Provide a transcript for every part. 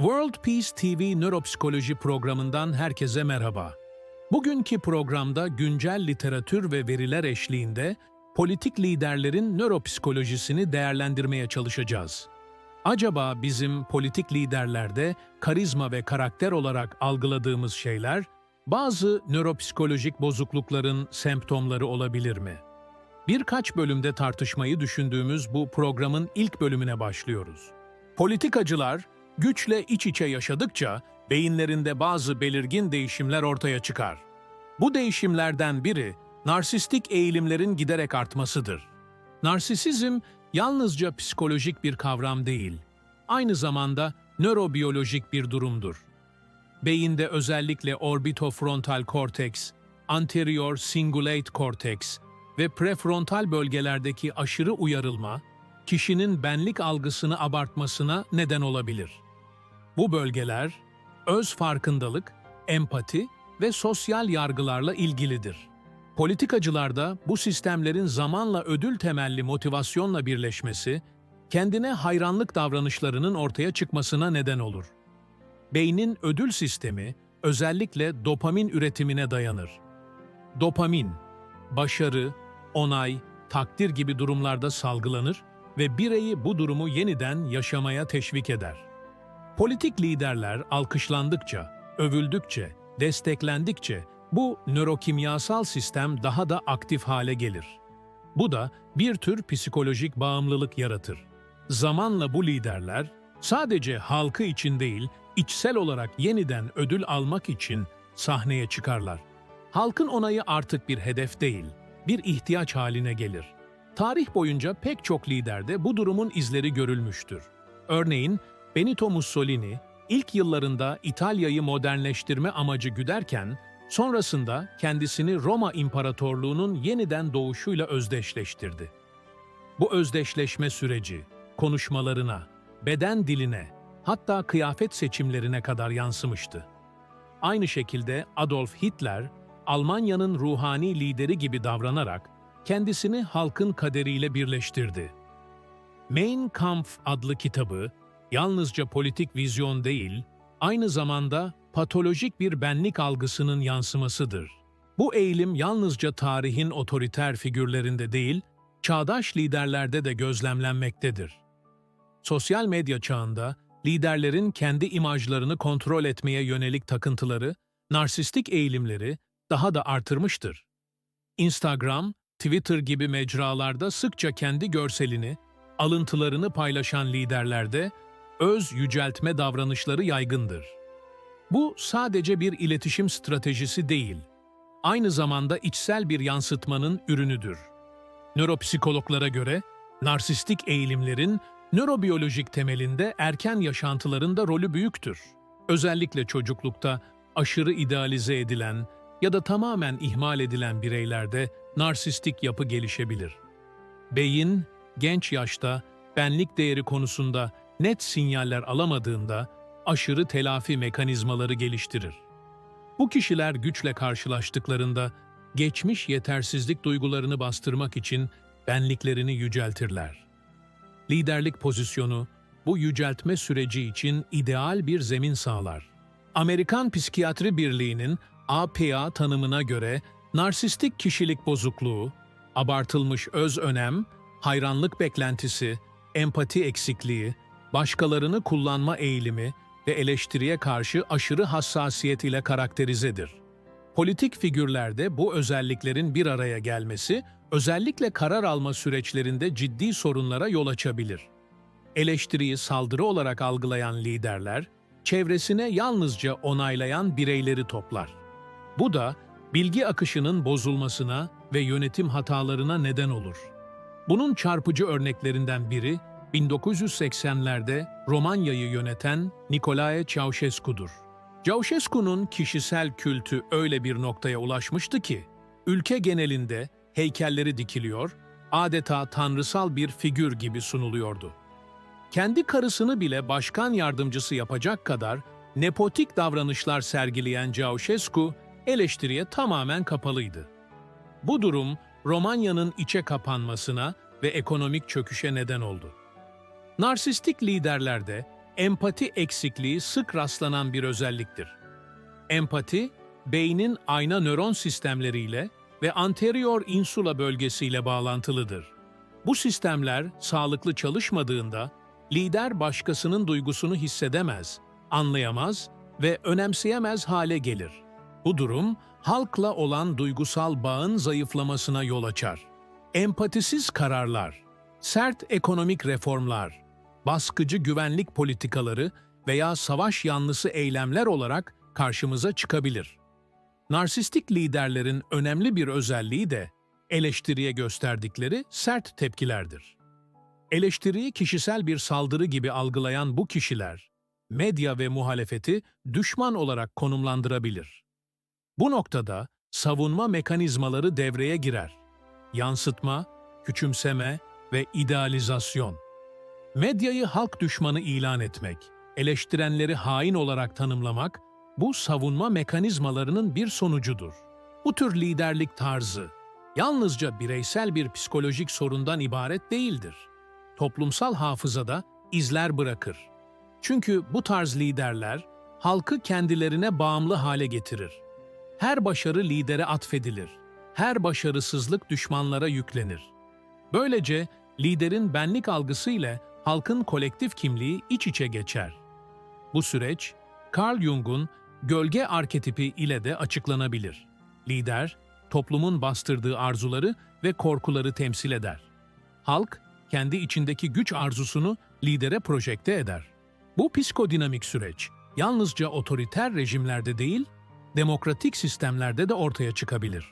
World Peace TV Nöropsikoloji programından herkese merhaba. Bugünkü programda güncel literatür ve veriler eşliğinde politik liderlerin nöropsikolojisini değerlendirmeye çalışacağız. Acaba bizim politik liderlerde karizma ve karakter olarak algıladığımız şeyler bazı nöropsikolojik bozuklukların semptomları olabilir mi? Birkaç bölümde tartışmayı düşündüğümüz bu programın ilk bölümüne başlıyoruz. Politikacılar güçle iç içe yaşadıkça beyinlerinde bazı belirgin değişimler ortaya çıkar. Bu değişimlerden biri narsistik eğilimlerin giderek artmasıdır. Narsisizm yalnızca psikolojik bir kavram değil, aynı zamanda nörobiyolojik bir durumdur. Beyinde özellikle orbitofrontal korteks, anterior cingulate cortex ve prefrontal bölgelerdeki aşırı uyarılma, kişinin benlik algısını abartmasına neden olabilir. Bu bölgeler, öz farkındalık, empati ve sosyal yargılarla ilgilidir. Politikacılarda bu sistemlerin zamanla ödül temelli motivasyonla birleşmesi, kendine hayranlık davranışlarının ortaya çıkmasına neden olur. Beynin ödül sistemi özellikle dopamin üretimine dayanır. Dopamin, başarı, onay, takdir gibi durumlarda salgılanır ve bireyi bu durumu yeniden yaşamaya teşvik eder. Politik liderler alkışlandıkça, övüldükçe, desteklendikçe bu nörokimyasal sistem daha da aktif hale gelir. Bu da bir tür psikolojik bağımlılık yaratır. Zamanla bu liderler sadece halkı için değil, içsel olarak yeniden ödül almak için sahneye çıkarlar. Halkın onayı artık bir hedef değil, bir ihtiyaç haline gelir. Tarih boyunca pek çok liderde bu durumun izleri görülmüştür. Örneğin Benito Mussolini ilk yıllarında İtalya'yı modernleştirme amacı güderken, sonrasında kendisini Roma İmparatorluğu'nun yeniden doğuşuyla özdeşleştirdi. Bu özdeşleşme süreci, konuşmalarına, beden diline, hatta kıyafet seçimlerine kadar yansımıştı. Aynı şekilde Adolf Hitler, Almanya'nın ruhani lideri gibi davranarak kendisini halkın kaderiyle birleştirdi. Mein Kampf adlı kitabı yalnızca politik vizyon değil, aynı zamanda patolojik bir benlik algısının yansımasıdır. Bu eğilim yalnızca tarihin otoriter figürlerinde değil, çağdaş liderlerde de gözlemlenmektedir. Sosyal medya çağında liderlerin kendi imajlarını kontrol etmeye yönelik takıntıları, narsistik eğilimleri daha da artırmıştır. Instagram, Twitter gibi mecralarda sıkça kendi görselini, alıntılarını paylaşan liderlerde öz yüceltme davranışları yaygındır. Bu sadece bir iletişim stratejisi değil, aynı zamanda içsel bir yansıtmanın ürünüdür. Nöropsikologlara göre narsistik eğilimlerin nörobiyolojik temelinde erken yaşantılarında rolü büyüktür. Özellikle çocuklukta aşırı idealize edilen ya da tamamen ihmal edilen bireylerde narsistik yapı gelişebilir. Beyin, genç yaşta benlik değeri konusunda net sinyaller alamadığında aşırı telafi mekanizmaları geliştirir. Bu kişiler güçle karşılaştıklarında geçmiş yetersizlik duygularını bastırmak için benliklerini yüceltirler. Liderlik pozisyonu bu yüceltme süreci için ideal bir zemin sağlar. Amerikan Psikiyatri Birliği'nin APA tanımına göre narsistik kişilik bozukluğu, abartılmış öz önem, hayranlık beklentisi, empati eksikliği, başkalarını kullanma eğilimi ve eleştiriye karşı aşırı hassasiyet ile karakterizedir. Politik figürlerde bu özelliklerin bir araya gelmesi, özellikle karar alma süreçlerinde ciddi sorunlara yol açabilir. Eleştiriyi saldırı olarak algılayan liderler, çevresine yalnızca onaylayan bireyleri toplar. Bu da bilgi akışının bozulmasına ve yönetim hatalarına neden olur. Bunun çarpıcı örneklerinden biri 1980'lerde Romanya'yı yöneten Nicolae Ceausescu'dur. Ceausescu'nun kişisel kültü öyle bir noktaya ulaşmıştı ki, ülke genelinde heykelleri dikiliyor, adeta tanrısal bir figür gibi sunuluyordu. Kendi karısını bile başkan yardımcısı yapacak kadar nepotik davranışlar sergileyen Ceausescu, eleştiriye tamamen kapalıydı. Bu durum Romanya'nın içe kapanmasına ve ekonomik çöküşe neden oldu. Narsistik liderlerde empati eksikliği sık rastlanan bir özelliktir. Empati, beynin ayna nöron sistemleriyle ve anterior insula bölgesiyle bağlantılıdır. Bu sistemler sağlıklı çalışmadığında lider başkasının duygusunu hissedemez, anlayamaz ve önemseyemez hale gelir. Bu durum halkla olan duygusal bağın zayıflamasına yol açar. Empatisiz kararlar, sert ekonomik reformlar, baskıcı güvenlik politikaları veya savaş yanlısı eylemler olarak karşımıza çıkabilir. Narsistik liderlerin önemli bir özelliği de eleştiriye gösterdikleri sert tepkilerdir. Eleştiriyi kişisel bir saldırı gibi algılayan bu kişiler, medya ve muhalefeti düşman olarak konumlandırabilir. Bu noktada savunma mekanizmaları devreye girer. Yansıtma, küçümseme ve idealizasyon. Medyayı halk düşmanı ilan etmek, eleştirenleri hain olarak tanımlamak, bu savunma mekanizmalarının bir sonucudur. Bu tür liderlik tarzı, yalnızca bireysel bir psikolojik sorundan ibaret değildir. Toplumsal hafızada izler bırakır. Çünkü bu tarz liderler, halkı kendilerine bağımlı hale getirir. Her başarı lidere atfedilir. Her başarısızlık düşmanlara yüklenir. Böylece liderin benlik algısı ile halkın kolektif kimliği iç içe geçer. Bu süreç, Carl Jung'un gölge arketipi ile de açıklanabilir. Lider, toplumun bastırdığı arzuları ve korkuları temsil eder. Halk, kendi içindeki güç arzusunu lidere projekte eder. Bu psikodinamik süreç, yalnızca otoriter rejimlerde değil, demokratik sistemlerde de ortaya çıkabilir.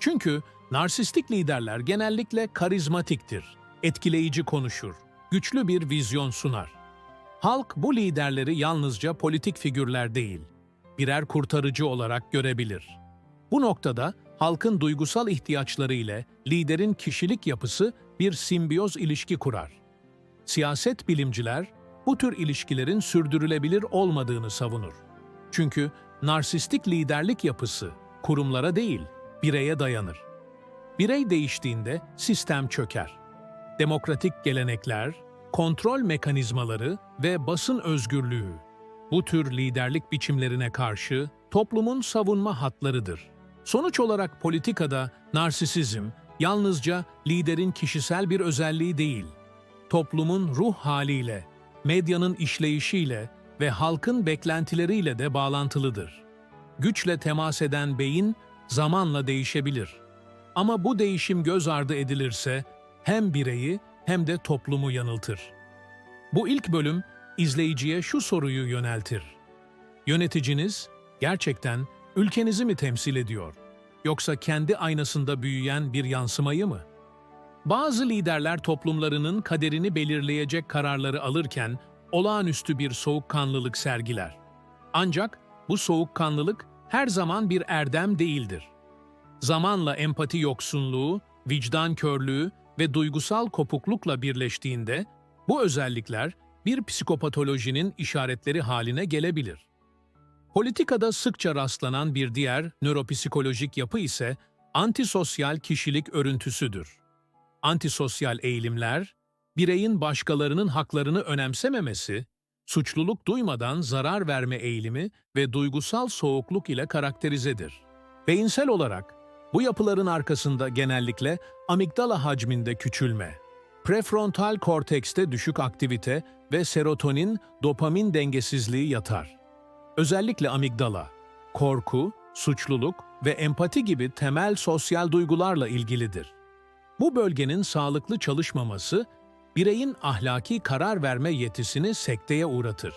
Çünkü narsistik liderler genellikle karizmatiktir, etkileyici konuşur, güçlü bir vizyon sunar. Halk bu liderleri yalnızca politik figürler değil, birer kurtarıcı olarak görebilir. Bu noktada halkın duygusal ihtiyaçları ile liderin kişilik yapısı bir simbiyoz ilişki kurar. Siyaset bilimciler bu tür ilişkilerin sürdürülebilir olmadığını savunur. Çünkü narsistik liderlik yapısı kurumlara değil, bireye dayanır. Birey değiştiğinde sistem çöker. Demokratik gelenekler, kontrol mekanizmaları ve basın özgürlüğü bu tür liderlik biçimlerine karşı toplumun savunma hatlarıdır. Sonuç olarak politikada narsisizm yalnızca liderin kişisel bir özelliği değil, toplumun ruh haliyle, medyanın işleyişiyle ve halkın beklentileriyle de bağlantılıdır. Güçle temas eden beyin zamanla değişebilir. Ama bu değişim göz ardı edilirse hem bireyi hem de toplumu yanıltır. Bu ilk bölüm izleyiciye şu soruyu yöneltir. Yöneticiniz gerçekten ülkenizi mi temsil ediyor? Yoksa kendi aynasında büyüyen bir yansımayı mı? Bazı liderler toplumlarının kaderini belirleyecek kararları alırken olağanüstü bir soğukkanlılık sergiler. Ancak bu soğukkanlılık her zaman bir erdem değildir. Zamanla empati yoksunluğu, vicdan körlüğü ve duygusal kopuklukla birleştiğinde bu özellikler bir psikopatolojinin işaretleri haline gelebilir. Politikada sıkça rastlanan bir diğer nöropsikolojik yapı ise antisosyal kişilik örüntüsüdür. Antisosyal eğilimler, bireyin başkalarının haklarını önemsememesi, suçluluk duymadan zarar verme eğilimi ve duygusal soğukluk ile karakterizedir. Beyinsel olarak bu yapıların arkasında genellikle amigdala hacminde küçülme, prefrontal kortekste düşük aktivite ve serotonin, dopamin dengesizliği yatar. Özellikle amigdala, korku, suçluluk ve empati gibi temel sosyal duygularla ilgilidir. Bu bölgenin sağlıklı çalışmaması, bireyin ahlaki karar verme yetisini sekteye uğratır.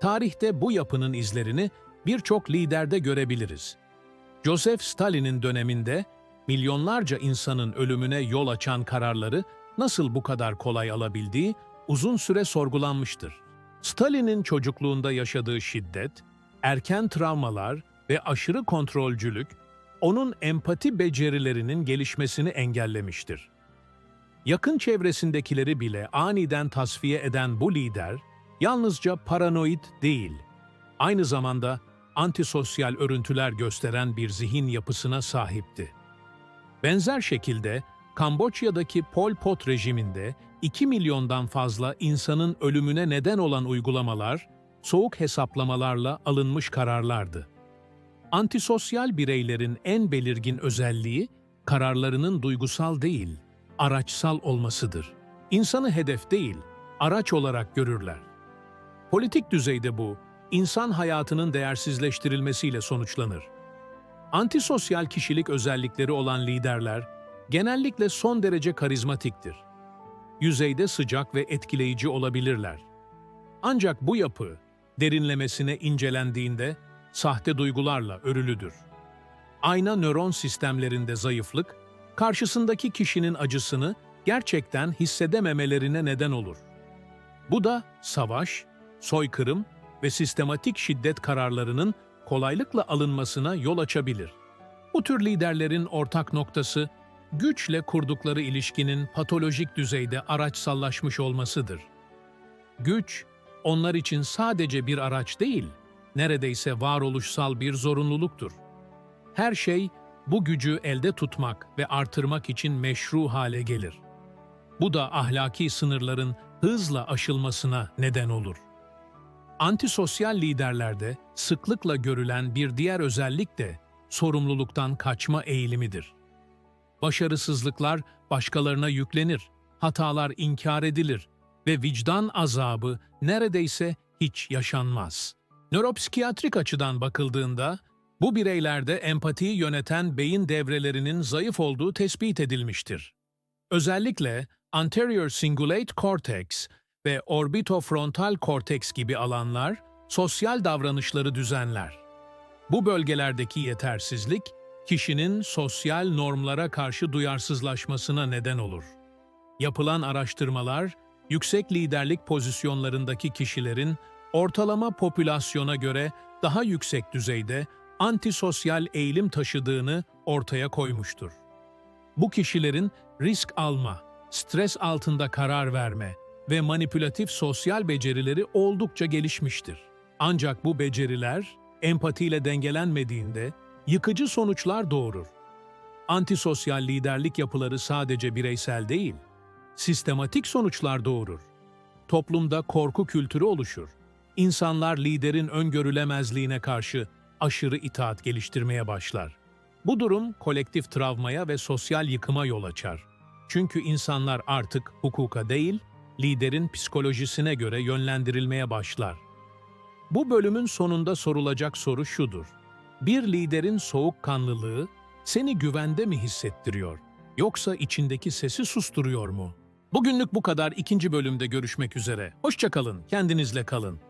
Tarihte bu yapının izlerini birçok liderde görebiliriz. Joseph Stalin'in döneminde milyonlarca insanın ölümüne yol açan kararları nasıl bu kadar kolay alabildiği uzun süre sorgulanmıştır. Stalin'in çocukluğunda yaşadığı şiddet, erken travmalar ve aşırı kontrolcülük onun empati becerilerinin gelişmesini engellemiştir. Yakın çevresindekileri bile aniden tasfiye eden bu lider, yalnızca paranoid değil, aynı zamanda antisosyal örüntüler gösteren bir zihin yapısına sahipti. Benzer şekilde Kamboçya'daki Pol Pot rejiminde 2 milyondan fazla insanın ölümüne neden olan uygulamalar, soğuk hesaplamalarla alınmış kararlardı. Antisosyal bireylerin en belirgin özelliği, kararlarının duygusal değil, araçsal olmasıdır. İnsanı hedef değil, araç olarak görürler. Politik düzeyde bu, insan hayatının değersizleştirilmesiyle sonuçlanır. Antisosyal kişilik özellikleri olan liderler genellikle son derece karizmatiktir. Yüzeyde sıcak ve etkileyici olabilirler. Ancak bu yapı derinlemesine incelendiğinde sahte duygularla örülüdür. Ayna nöron sistemlerinde zayıflık, karşısındaki kişinin acısını gerçekten hissedememelerine neden olur. Bu da savaş, soykırım ve sistematik şiddet kararlarının kolaylıkla alınmasına yol açabilir. Bu tür liderlerin ortak noktası, güçle kurdukları ilişkinin patolojik düzeyde araçsallaşmış olmasıdır. Güç, onlar için sadece bir araç değil, neredeyse varoluşsal bir zorunluluktur. Her şey bu gücü elde tutmak ve artırmak için meşru hale gelir. Bu da ahlaki sınırların hızla aşılmasına neden olur. Antisosyal liderlerde sıklıkla görülen bir diğer özellik de sorumluluktan kaçma eğilimidir. Başarısızlıklar başkalarına yüklenir, hatalar inkar edilir ve vicdan azabı neredeyse hiç yaşanmaz. Nöropsikiyatrik açıdan bakıldığında, bu bireylerde empatiyi yöneten beyin devrelerinin zayıf olduğu tespit edilmiştir. Özellikle anterior cingulate cortex ve orbitofrontal korteks gibi alanlar sosyal davranışları düzenler. Bu bölgelerdeki yetersizlik, kişinin sosyal normlara karşı duyarsızlaşmasına neden olur. Yapılan araştırmalar, yüksek liderlik pozisyonlarındaki kişilerin ortalama popülasyona göre daha yüksek düzeyde antisosyal eğilim taşıdığını ortaya koymuştur. Bu kişilerin risk alma, stres altında karar verme ve manipülatif sosyal becerileri oldukça gelişmiştir. Ancak bu beceriler empatiyle dengelenmediğinde yıkıcı sonuçlar doğurur. Antisosyal liderlik yapıları sadece bireysel değil, sistematik sonuçlar doğurur. Toplumda korku kültürü oluşur. İnsanlar liderin öngörülemezliğine karşı aşırı itaat geliştirmeye başlar. Bu durum kolektif travmaya ve sosyal yıkıma yol açar. Çünkü insanlar artık hukuka değil, liderin psikolojisine göre yönlendirilmeye başlar. Bu bölümün sonunda sorulacak soru şudur. Bir liderin soğukkanlılığı seni güvende mi hissettiriyor yoksa içindeki sesi susturuyor mu? Bugünlük bu kadar ikinci bölümde görüşmek üzere. Hoşçakalın, kendinizle kalın.